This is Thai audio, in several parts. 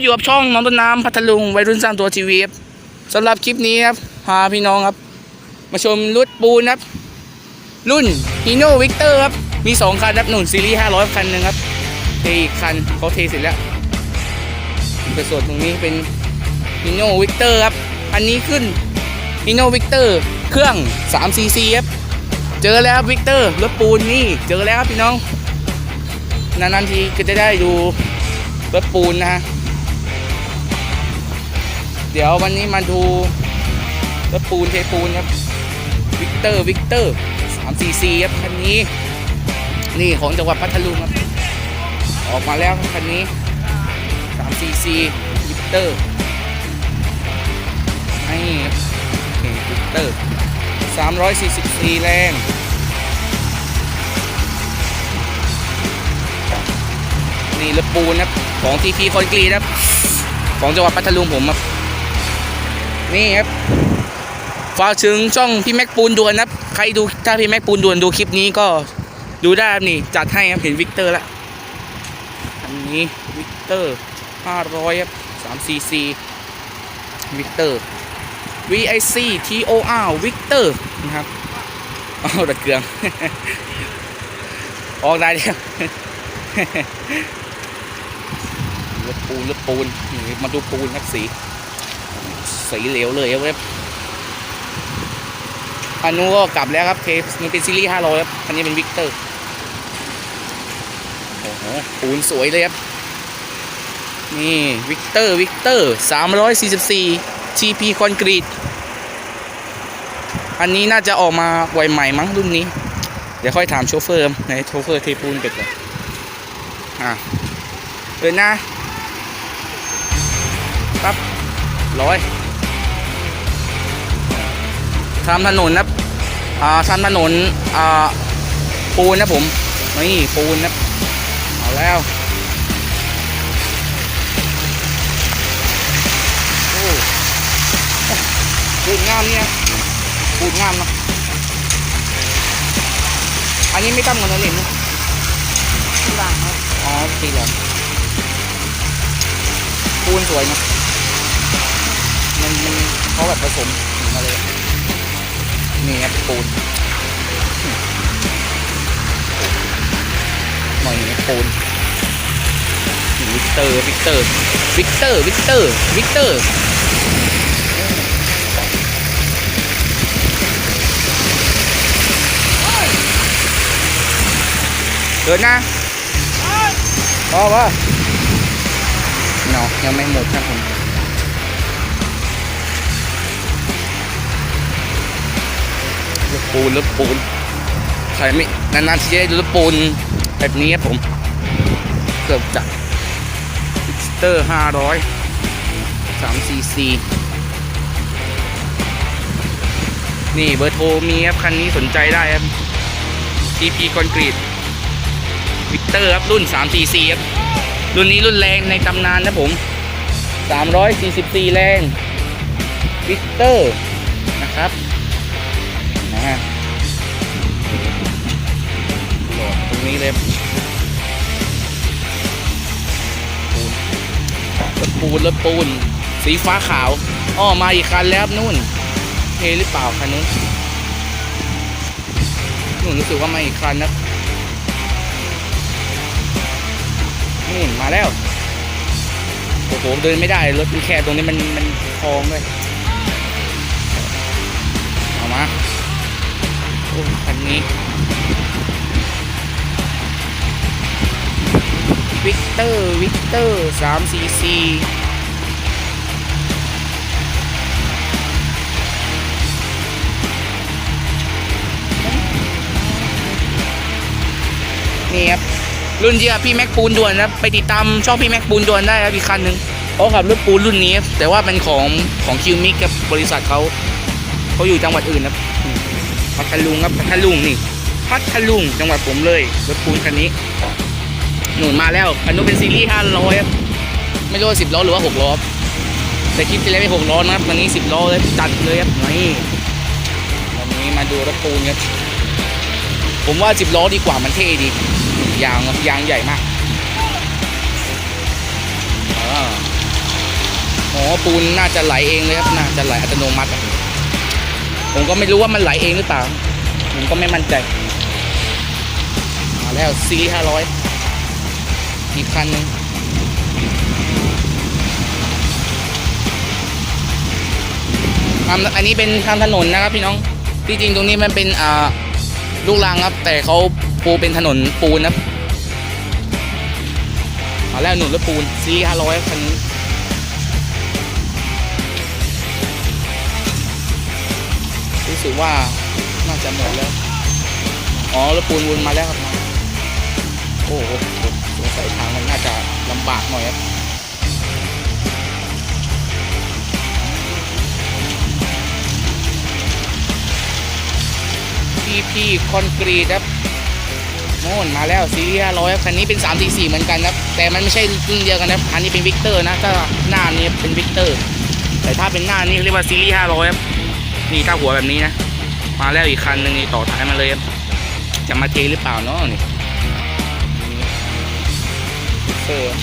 อยู่กับช่องน้องต้นน้ำพัทลุงวัยรุ่นสร้างตัวทีวีครับสำหรับคลิปนี้ครับพาพี่น้องครับ มาชมรถปูนครับ รุ่นฮีโน่วิกเตอร์ครับ มีสองคันครับหนุนซีรีส์500 คันหนึ่งครับเทอีกคันเขาเทเสร็จแล้วแต่ส่วนตรงนี้เป็นฮีโน่วิกเตอร์ครับ อันนี้ขึ้นฮีโน่วิกเตอร์เครื่อง3 cc ครับเจอแล้วครับวิกเตอร์รถปูนนี่เจอแล้วครับพี่น้องนานๆทีก็จะได้ดูรถปูนนะฮะ เดี๋ยววันนี้มาดูรถปูนเทปูนครับวิกเตอร์วิกเตอร์3 cc ครับคันนี้ นี่ของจังหวัดพัทลุงครับ ออกมาแล้วคันนี้3 cc วิกเตอร์นี่ครับวิกเตอร์344 แรงนี่รถปูนครับของทีพีคอนกรีตครับของจังหวัดพัทลุงผมครับ นี่ครับฝากถึงช่องพี่แม็กปูนด่วนครับใครดูถ้าพี่แม็กปูนด่วนดูคลิปนี้ก็ดูได้ครับนี่จัดให้ครับเห็นวิกเตอร์ล้วอันนี้วิกเตอร์500ครับ3 cc วิกเตอร์ VIC TOR วิกเตอร์นะครับเอาดัดเกลืองออกได้แล้วรถปูนรถปูนนี่มาดูปูนครับสี สีเหลวเลยครับเว็บอันนู้ก็กลับแล้วครับเทปมันเป็นซีรีส์500ครับอันนี้เป็นวิกเตอร์โอ้โหปูนสวยเลยครับ นี่วิกเตอร์วิกเตอร์344 TP คอนกรีตอันนี้น่าจะออกมาไวใหม่มั้งรุ่นนี้ เดี๋ยวค่อยถามโชเฟอร์ในโชเฟอร์เทปูนเป็ดก่อนอะเดินหน้าปั๊บร้อย ทำถนนนะอ่าทำถนนอ่าปูนนะผมนี่ปูนนะเอาแล้วโอ้ปูนงามเนี่ยปูนงามนะอันนี้ไม่ตั้มกันนะเนี่ยนะที่ล่างครับอ๋อตีหลงปูนสวยนะมันมันเขาแบบผสมหินมาเลยนี่ครับ ปูนหน่อยนี่ปูนวิกเตอร์วิกเตอร์วิกเตอร์วิกเตอร์วิกเตอร์เดินนะพอปะเนาะยังไม่หมดครับผม รถปูนรถปูนใครไม่นานๆที่จะได้ดูรถปูนแบบนี้ครับผม เกือบจะพิสเตอร์ห้าร้อยสามซีซีนี่เบอร์โทรมีครับ คันนี้สนใจได้ครับ TP คอนกรีตวิกเตอร์ครับ รุ่น 3 cc ครับ รุ่นนี้รุ่นแรงในตำนานนะผม 344 แรงวิกเตอร์นะครับ นี้เลยปูนรถปูนรถปูน สีฟ้าขาวอ้อมาอีกคันแล้วครับนู่นเทหรือเปล่าคันนู้นนู่นรู้สึกว่ามาอีกคันนะนู่นมาแล้วโอ้โหเดินไม่ได้รถมันแคบตรงนี้มันมันคลองด้วยเอามาโอ้คันนี้ วิกเตอร์วิกเตอร์สามซีซีนี่ครับรุ่นเดียพี่แม็กปูนด่วนนะไปติดตามช่องพี่แม็กปูนด่วนได้ครับอีกคันหนึ่งเขาขับรถปูนรุ่นนี้ แต่ว่าเป็นของของคิวมิกกับบริษัทเขาเขาอยู่จังหวัดอื่นนะพัทลุงครับพัทลุงนี่พัทลุงจังหวัดผมเลยรถปูนคันนี้ หนุนมาแล้วคันนู้นเป็นซีรีส์ห้าร้อยไม่รู้สิบล้อหรือว่าหกล้อแต่คลิปที่แล้วไม่หกล้อนะครับวันนี้สิบล้อเลยจัดเลยครับนี่วันนี้มาดูรถปูนครับผมว่าสิบล้อดีกว่ามันเท่ดียางครับยางใหญ่มากอาอ๋อปูนน่าจะไหลเองเลยครับน่าจะไหลอัตโนมัติ ผมก็ไม่รู้ว่ามันไหลเองหรือเปล่าผมก็ไม่มั่นใจมาแล้วซีห้าร้อย อีกคันหนึ่งทำอันนี้เป็นทางถนนนะครับพี่น้อง ที่จริงตรงนี้มันเป็นอ่าลูกรังครับ แต่เขาปูเป็นถนนปูนครับมาแล้วหนุนรถปูนซีห้าร้อยคันนี้รู้สึกว่าน่าจะหมดแล้ว อ๋อรถปูนวนมาแล้วครับ โอ้โห สงสัยทางมันน่าจะลำบากหน่อยครับพีพีคอนกรีตครับโน่นมาแล้วซีรีส์500ครับคันนี้เป็น3 4 4เหมือนกันครับ แต่มันไม่ใช่รุ่นเดียวกันนะครับ อันนี้เป็นวิกเตอร์นะ ถ้าหน้านี้เป็นวิกเตอร์ แต่ถ้าเป็นหน้านี้เรียกว่าซีรีส์500ครับ นี่ถ้าหัวแบบนี้นะ มาแล้วอีกคันหนึ่งนี่ต่อท้ายมาเลยครับ จะมาเทหรือเปล่าเนาะนี่ เตอร์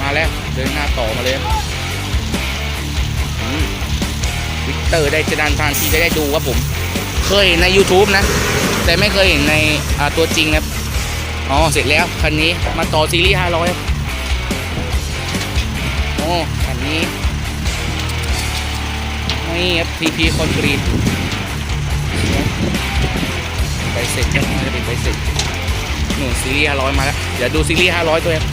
มาแล้ว เดินหน้าต่อมาเลยวิกเตอร์ได้จะดันทานที่จะได้ดูครับผม เคยใน YouTube นะ แต่ไม่เคยเห็นในตัวจริงครับ อ๋อ เสร็จแล้ว คันนี้มาต่อซีรีส์500โอ้คันนี้นี่ครับ TP คอนกรีต เสร็จครับน่าจะเป็นใบเสร็จหนู่นซีรีส์500มาแล้ว เดี๋ยวดูซีรีส์500ด้วยครับ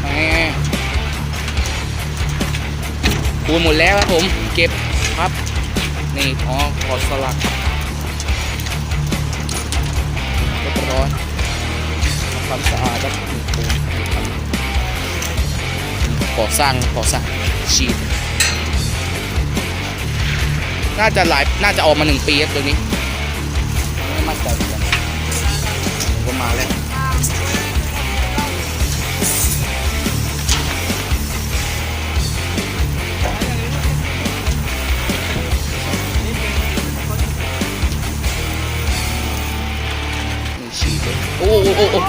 แหม่ปูนหมดแล้วครับผม เก็บครับ นี่อ๋อกอสลักเรียบร้อยความสะอาดครับนี่ปูนก่อสร้างก่อสร้างฉีด น่าจะหลายน่าจะออกมาหนึ่งปีครับตัวนี้ไม่มั่นใจเหมือนกันก็มาแล้วนี่ฉีดเลยโอ้โอ้โอ้โอ้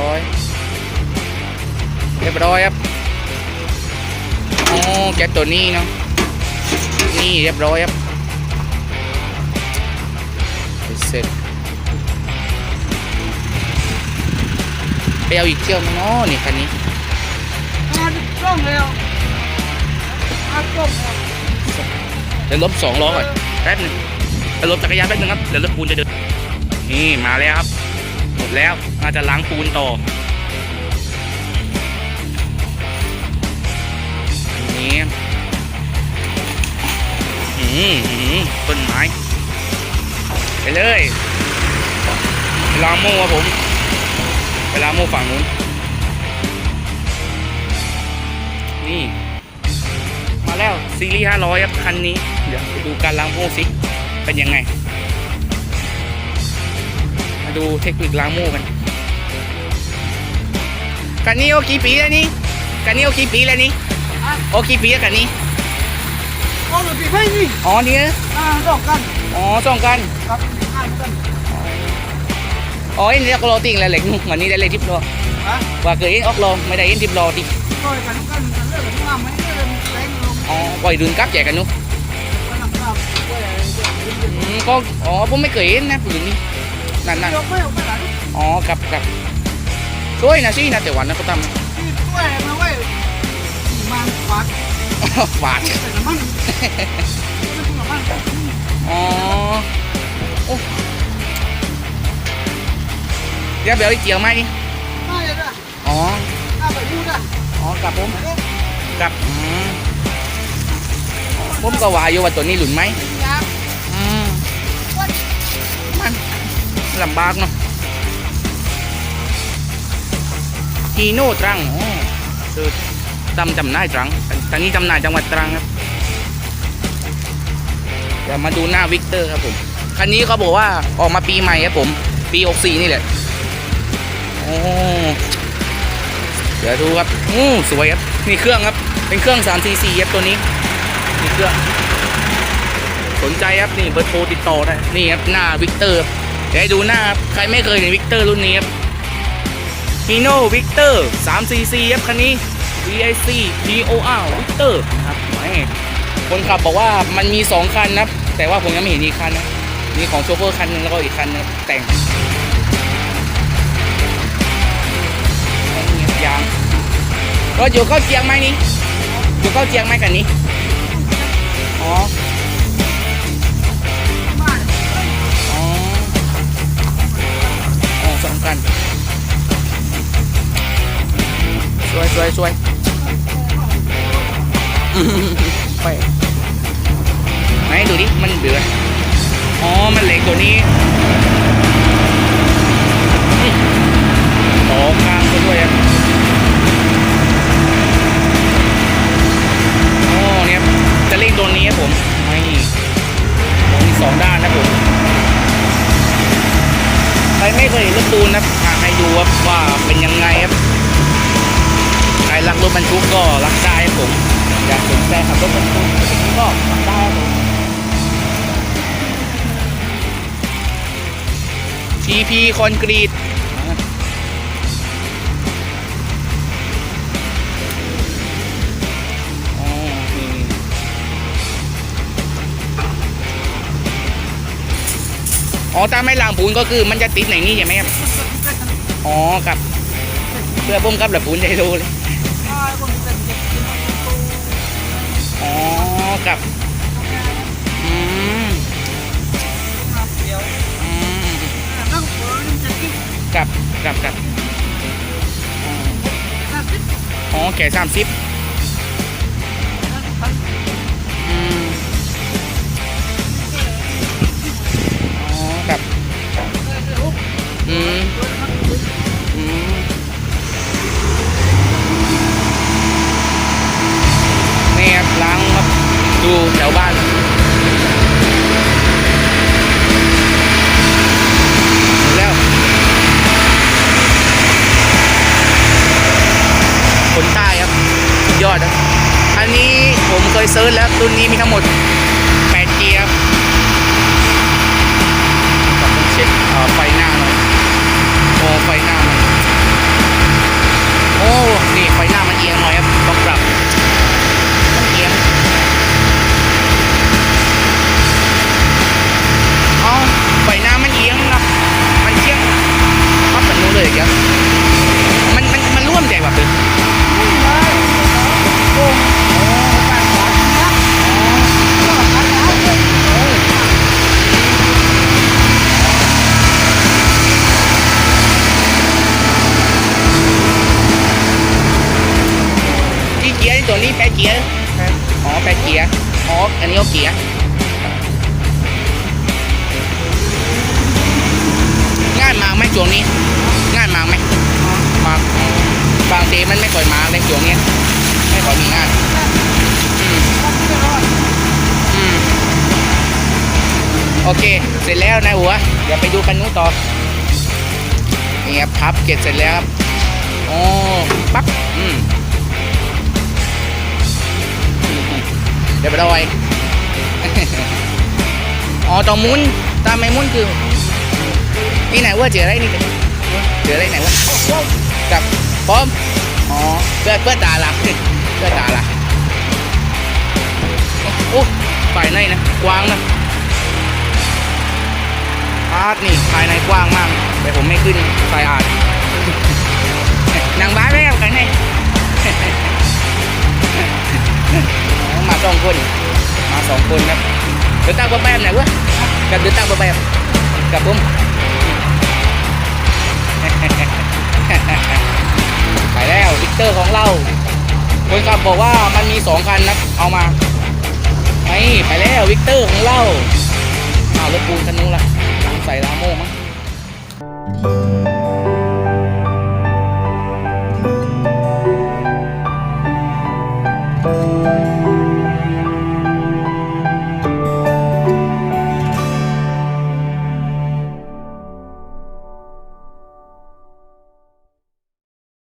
ร้อยเรียบร้อยครับ แกะตัวนี้เนาะนี่เรียบร้อยครับเสร็จไปเอาอีกเที่ยวนึงเนาะนี่คันนี้อ่านกล้องแล้วอ่านกล้องแล้วเดี๋ยวลบสองล้อก่อนแป๊บหนึงเดี๋ยวลบจักรยานแป๊บหนึงครับเดี๋ยวรถปูนจะเดินนี่มาแล้วครับหมดแล้วน่าจะล้างปูนต่อ ต้นไม้ ไปเลยล้างโม่ครับผมไปล้างโม่ฝั่งนู้น นี่ มาแล้วซีรีส์500ครับคันนี้ เดี๋ยวไปดูการล้างโม่สิ เป็นยังไง มาดูเทคนิคล้างโม่กันคันนี้โอกี่ปีแล้วนี่คันนี้โอกี่ปีแล้วนี่โอกี่ปีแล้วคันนี้ กล้องอยู่ที่ไหนนี่อ๋อนี่นะอ่าดอกกันอ๋อสองกันครับอ่านกันอ๋อเอ็นเรียกโรติงแล้วเหล็กนุ่มวันนี้ได้เลยทิปโลว่าเคยเอ็นออกโลไม่ได้เอ็นทิปโลติก็กันกันเรื่องของงามไม่เรื่องลงอ๋อปล่อยดุนกับแจกกันนุ่มก็อ๋อผมไม่เคยเห็นนะผืนนี้นั่นนั่นยกไม่นอ๋อกับกับสวยนะสินะแต่วันนั้นเขาทที่วเองนะเว้ยมันฝาดำ ฝาดใส่น้ำมันไม่ต้องน้ำมันอ๋อโอ้เดี๋ยวเดี๋ยวอีเกี่ยวไหมนี่น่าจะอ๋อน่าไปดูด้อ๋อกลับผมกลับอืมผมก็ว่าอยู่ว่าตัวนี้หลุนไหมอืมมันลำบากเนาะฮีโน่ตรังอ๋อคือ จำจำนายตรังตอนนี้จำหน่ายจังหวัดตรังครับเดี๋ยวมาดูหน้าวิกเตอร์ครับผมคันนี้เขาบอกว่าออกมาปีใหม่ครับผม ปี 64 นี่แหละโอ้เดี๋ยวดูครับโอ้สวยครับนี่เครื่องครับ เป็นเครื่อง3 cc ครับตัวนี้นี่เครื่อง สนใจครับนี่เบอร์โทรติดต่อได้นี่ครับหน้าวิกเตอร์เดี๋ยวดูหน้าครับใครไม่เคยเห็นวิกเตอร์รุ่นนี้ครับฮีโน่วิกเตอร์3 cc ครับคันนี้ VIC POR วิกเตอร์นะครับแหมคนขับบอกว่ามันมี 2 คันนะครับ แต่ว่าผมยังไม่เห็นอีกคันนะมีของโชเฟอร์คันหนึงแล้วก็อีกคันนึงแต่งยางรถอยู่เข้าเจียงไหมนี่อยู่เข้าเจียงไหมคันนี้อ๋อบ้านอ๋ออ๋อสองคันสวยสวยสวย ไปไหนดูดิมันเดือดอ๋อ มันเหล็กตัวนี้อืมต่อกลางไปด้วยอะอ๋อเนี่ยจะเล่นตัวนี้ครับผมนี่มีสองด้านนะผมใครไม่เคยเห็นรถตูนนะครับอยาให้ดูครับว่าเป็นยังไงครับใครรักรถบรรทุกก็รักได้ครับผม อยากสนใจขับรถบรรทุกก็รักได้ครับผม TP คอนกรีตอ๋อนี่อ๋อถ้าไม่ล้างปูนก็คือมันจะติดไหนนี่ใช่ไหมครับ อ๋อครับ เพื่อปุ้มกับแบบปูนจะได้รู้เลย ครับอืมเดียวอืมนั่งหัวนี่จะกินกับกับกับอ๋อห้าสิบอ๋อแก่สามสิบอืมอ๋อครับอืมูแถวบ้านแล้วคนใต้ครับ ยอดครับ อันนี้ผมเคยเซิร์ชแล้วรุ่นนี้มีทั้งหมด ไม่ค่อยมาในช่วงเนี้ยไม่ค่อยมีงานอืมอืมโอเค เสร็จแล้วนายหัว เดี๋ยวไปดูคันนู้นต่อนี่ครับพับเก็บเสร็จแล้วครับโอ้ปั๊บอืมเดี๋ยวไปดอยอ๋อต่อมุนตามไม่มุนคือนี่ไหนว่าเจออะไรนี่เจออะไรไหนวะกับพร้อม อ๋อเพื่อเพื่อตาลักเพื่อตาลักโอ้ภายในนะกว้างนะอาร์ตนี่ภายในกว้างมาก แต่ผมไม่ขึ้นไฟอาร์ตนางบ้านไหมครับข้างในอ๋อมาสองคน มาสองคนครับเดินตามไปแบบไหนวะกับเดินตามไปแบบกับผม เตอร์ของเราคนขับบอกว่ามันมีสองคันนะเอามาไปไปแล้ววิกเตอร์ของเราอ้ารถปูนคันนู้นละใส่ลาโม่มั้ง